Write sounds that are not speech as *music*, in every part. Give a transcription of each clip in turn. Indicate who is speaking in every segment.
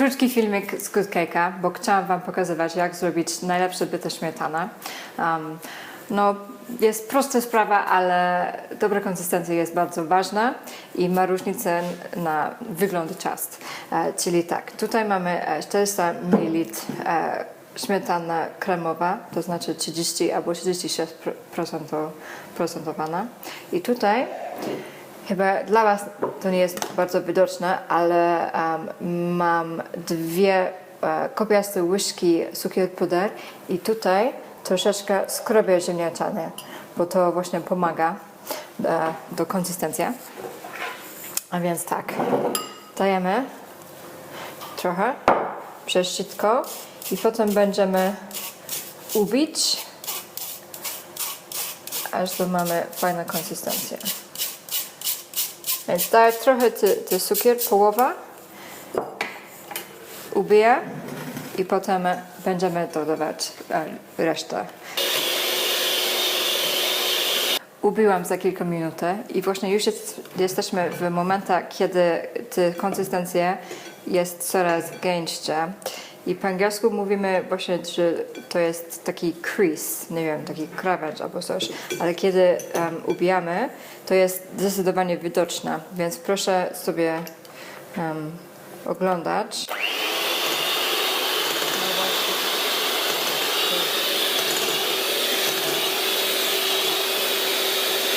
Speaker 1: krótki filmik z Good Cake'a, bo chciałam Wam pokazywać, jak zrobić najlepsze byte śmietana. Um, no, jest prosta sprawa, ale dobra konsystencja jest bardzo ważna i ma różnicę na wygląd ciast. E, czyli tak, tutaj mamy e, 400 ml e, śmietana kremowa, to znaczy 30 albo 36% procentowana. I tutaj Chyba dla Was to nie jest bardzo widoczne, ale um, mam dwie e, kopiaste łyżki cukier puder i tutaj troszeczkę skrobię ziemniaczane, bo to właśnie pomaga e, do konsystencji. A więc tak, dajemy trochę przez sitko i potem będziemy ubić, aż do mamy fajną konsystencję. Więc trochę ty, ty cukier, połowa, ubiję i potem będziemy dodawać e, resztę. Ubiłam za kilka minut i właśnie już jest, jesteśmy w momentach, kiedy ta konsystencja jest coraz gęstsza. I po angielsku mówimy właśnie, że to jest taki crease, nie wiem, taki krawędź albo coś, ale kiedy um, ubijamy, to jest zdecydowanie widoczne, więc proszę sobie um, oglądać.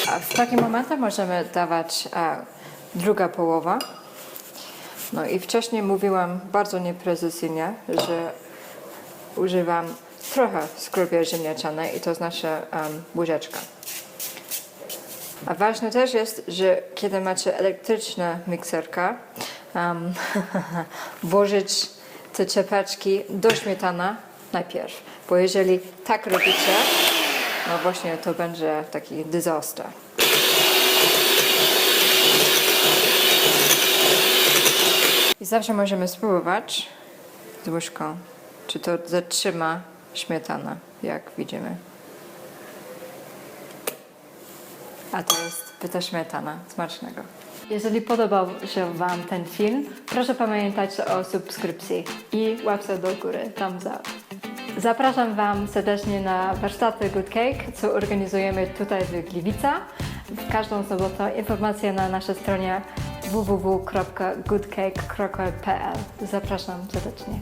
Speaker 1: A w takim momencie możemy dawać a, druga połowa. No i wcześniej mówiłam bardzo nieprecyzyjnie, że używam trochę skrobier ziemniaczanej i to znaczy um, łyżeczka. A ważne też jest, że kiedy macie elektryczną mikserkę, um, *laughs* włożyć te ciepeczki do śmietana najpierw. Bo jeżeli tak robicie, no właśnie to będzie taki disaster. Zawsze możemy spróbować z łyżką, czy to zatrzyma śmietanę, jak widzimy. A to jest pyta śmietana. Smacznego. Jeżeli podobał się Wam ten film, proszę pamiętać o subskrypcji i łapce do góry, thumbs up. Zapraszam Wam serdecznie na warsztaty Good Cake, co organizujemy tutaj w Gliwica. W każdą sobotę informacje na naszej stronie www.goodcake.pl. Zapraszam serdecznie.